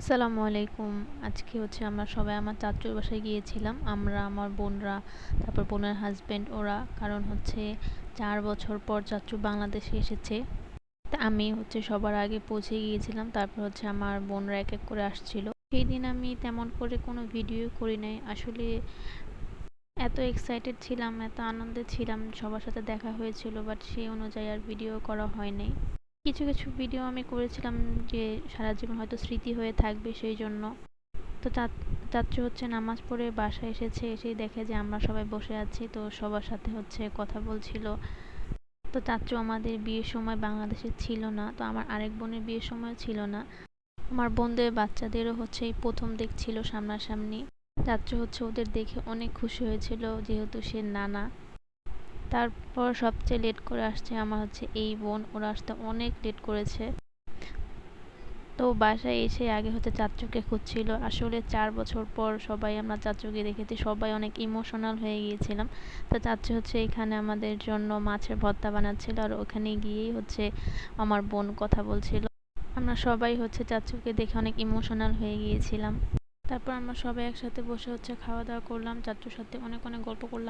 আসসালামু আলাইকুম। আজকে হচ্ছে আমরা সবাই আমার চাচুর বাসায় গিয়েছিলাম। আমরা, আমার বোনরা, তারপর বোনের হাজব্যান্ড ওরা। কারণ হচ্ছে চার বছর পর চাচু বাংলাদেশে এসেছে। তা আমি হচ্ছে সবার আগে পৌঁছে গিয়েছিলাম। তারপর হচ্ছে আমার বোনরা এক এক করে আসছিল। সেই দিন আমি তেমন করে কোনো ভিডিও করি নাই। আসলে এত এক্সাইটেড ছিলাম, এত আনন্দে ছিলাম। সবার সাথে দেখা হয়েছিল বাট সেই অনুযায়ী আর ভিডিও করা হয় নাই। কিছু কিছু ভিডিও আমি করেছিলাম যে সারা জীবন হয়তো স্মৃতি হয়ে থাকবে সেই জন্য। তো চাচ্চু হচ্ছে নামাজ পড়ে বাসায় এসেছে, এসেই দেখে যে আমরা সবাই বসে আছি, তো সবার সাথে হচ্ছে কথা বলছিল। তো চাচ্চু আমাদের বিয়ের সময় বাংলাদেশে ছিল না, তো আমার আরেক বোনের বিয়ের সময় ছিল না। আমার বোনদের বাচ্চাদেরও হচ্ছে এই প্রথম দেখছিল সামনাসামনি। চাচ্চু হচ্ছে ওদের দেখে অনেক খুশি হয়েছিল, যেহেতু সে নানা। তারপর সবচেয়ে লেট করে আসছে আমার হচ্ছে এই বোন। ওরা আসতে অনেক লেট করেছে। তো বাসায় এসে আগে হচ্ছে চাচুকে খুঁজছিল। আসলে চার বছর পর সবাই আমরা চাচুকে দেখেছি। সবাই অনেক ইমোশনাল হয়ে গিয়েছিলাম। তো চাচু হচ্ছে এখানে আমাদের জন্য মাছের ভর্তা বানাচ্ছিল আর ওখানে গিয়েই হচ্ছে আমার বোন কথা বলছিল। আমরা সবাই হচ্ছে চাচুকে দেখে অনেক ইমোশনাল হয়ে গিয়েছিলাম। তারপর আমরা সবাই একসাথে বসে হচ্ছে খাওয়া দাওয়া করলাম। চাচুর সাথে অনেক অনেক গল্প করলাম।